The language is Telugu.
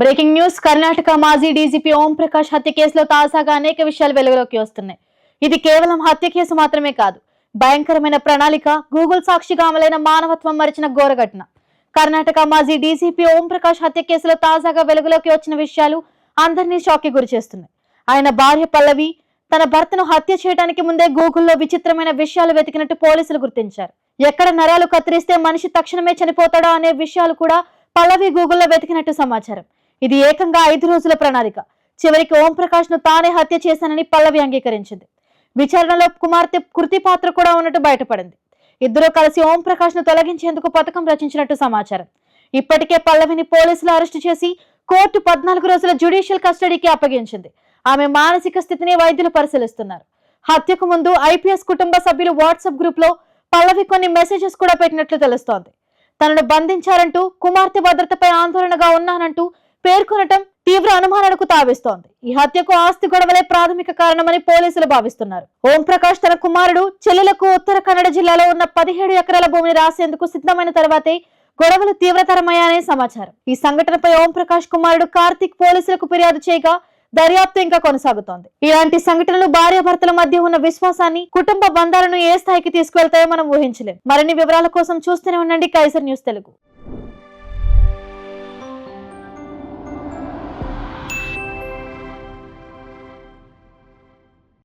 బ్రేకింగ్ న్యూస్ కర్ణాటక మాజీ డీజీపీ ఓం ప్రకాష్ హత్య కేసులో తాజాగా అనేక విషయాలు వెలుగులోకి వస్తున్నాయి. ఇది కేవలం హత్య కేసు మాత్రమే కాదు భయంకరమైన ప్రణాళిక గూగుల్ సాక్షిగా అమలైన మానవత్వం మరిచిన ఘోర ఘటన కర్ణాటక మాజీ డీజీపీ ఓం ప్రకాష్ హత్య కేసులో తాజాగా వెలుగులోకి వచ్చిన విషయాలు అందరినీ షాక్కి గురి చేస్తున్నాయి. ఆయన భార్య పల్లవి తన భర్తను హత్య చేయడానికి ముందే గూగుల్లో విచిత్రమైన విషయాలు వెతికినట్టు పోలీసులు గుర్తించారు. ఎక్కడ నరాలు కత్తిరిస్తే మనిషి తక్షణమే చనిపోతాడా అనే విషయాలు కూడా పల్లవి గూగుల్లో వెతికినట్టు సమాచారం. ఇది ఏకంగా ఐదు రోజుల ప్రణాళిక. చివరికి ఓం ప్రకాష్ను తానే హత్య చేశానని పల్లవి అంగీకరించింది. విచారణలో కుమార్తె కృతి పాత్ర కూడా ఉన్నట్టు బయటపడింది. ఇద్దరూ కలిసి ఓం ప్రకాష్ను తొలగించేందుకు పథకం రచించినట్టు సమాచారం. ఇప్పటికే పల్లవిని పోలీసులు అరెస్టు చేసి కోర్టు పద్నాలుగు రోజుల జ్యుడిషియల్ కస్టడీకి అప్పగించింది. ఆమె మానసిక స్థితిని వైద్యులు పరిశీలిస్తున్నారు. హత్యకు ముందు ఐపీఎస్ కుటుంబ సభ్యులు వాట్సాప్ గ్రూప్లో పల్లవి కొన్ని మెసేజెస్ కూడా పెట్టినట్లు తెలుస్తోంది. తనను బంధించారంటూ కుమార్తె భద్రతపై ఆందోళనగా ఉన్నానంటూ పేర్కొనటం తీవ్ర అనుమానాలకు తావిస్తోంది. ఈ హత్యకు ఆస్తి గొడవలే ప్రాథమిక కారణమని పోలీసులు భావిస్తున్నారు. ఓం ప్రకాష్ తన కుమారుడు చెల్లెలకు ఉత్తర కన్నడ జిల్లాలో ఉన్న పదిహేడు ఎకరాల భూమిని రాసేందుకు సిద్ధమైన తర్వాతే గొడవలు తీవ్రతరమయ్యాయనే సమాచారం. ఈ సంఘటనపై ఓం ప్రకాష్ కుమారుడు కార్తిక్ పోలీసులకు ఫిర్యాదు చేయగా దర్యాప్తు ఇంకా కొనసాగుతోంది. ఇలాంటి సంఘటనలు భార్యాభర్తల మధ్య ఉన్న విశ్వాసాన్ని కుటుంబ బంధాలను ఏ స్థాయికి తీసుకువెళ్తాయో మనం ఊహించలేం. మరిన్ని వివరాల కోసం చూస్తూనే ఉండండి. Kaiser news Telugu.